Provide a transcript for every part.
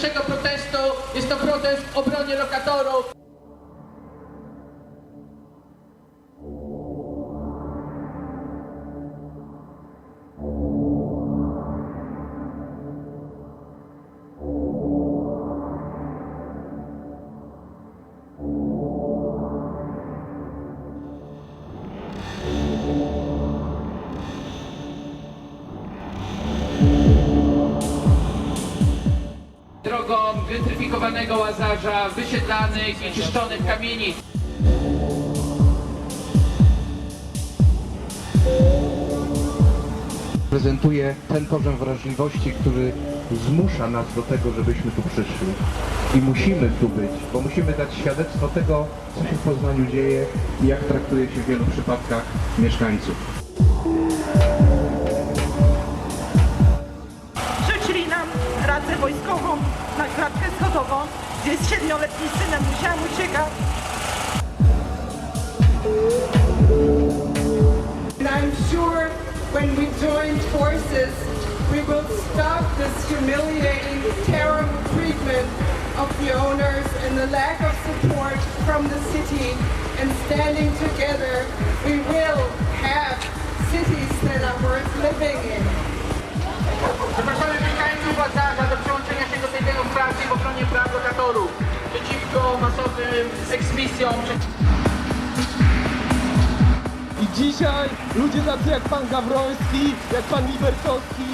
dzisiejszego protestu. Jest to protest w obronie lokatorów. Gentryfikowanego łazarza, wysiedlanych i czyszczonych kamienic. prezentuje ten poziom wrażliwości, który zmusza nas do tego, żebyśmy tu przyszli. I musimy tu być, bo musimy dać świadectwo tego, co się w Poznaniu dzieje i jak traktuje się w wielu przypadkach mieszkańców. Klatkę schodową, gdzie z siedmioletnim synem musiałam uciekać. And I'm sure when we join forces, we will stop this humiliating, terrible treatment of the owners and the lack of support from the city. And standing together, we will have cities that are worth living in. Eksmisjom, I dzisiaj ludzie tacy jak pan Gawroński, jak pan Libertowski,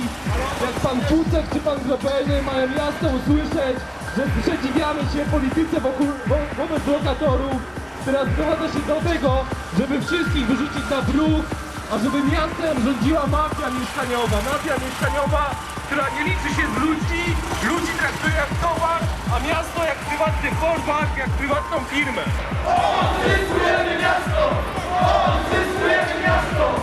jak pan Pucek czy pan Globelny mają jasno usłyszeć, że sprzeciwiamy się polityce wokół, wo, wobec lokatorów, która sprowadza się do tego, żeby wszystkich wyrzucić na bruk, a żeby miastem rządziła mafia mieszkaniowa. Mafia mieszkaniowa, która nie liczy się z ludźmi, ludzi traktuje jak towar, prywatny Volkswagen, jak prywatną firmę. Odzyskujemy miasto! Odzyskujemy miasto!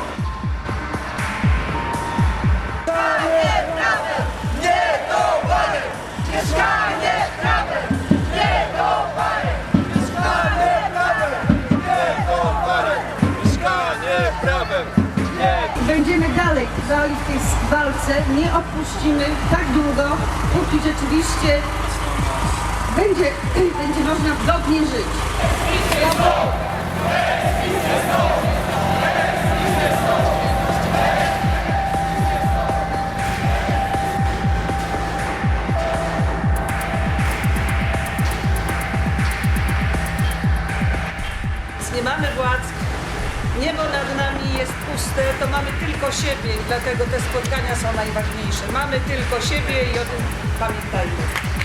Będziemy dalej trwali w tej walce, nie opuścimy tak długo, póki rzeczywiście będzie, będzie można godnie żyć. nie mamy władz, niebo nad nami jest puste, to mamy tylko siebie i dlatego te spotkania są najważniejsze. Mamy tylko siebie i o tym pamiętajmy.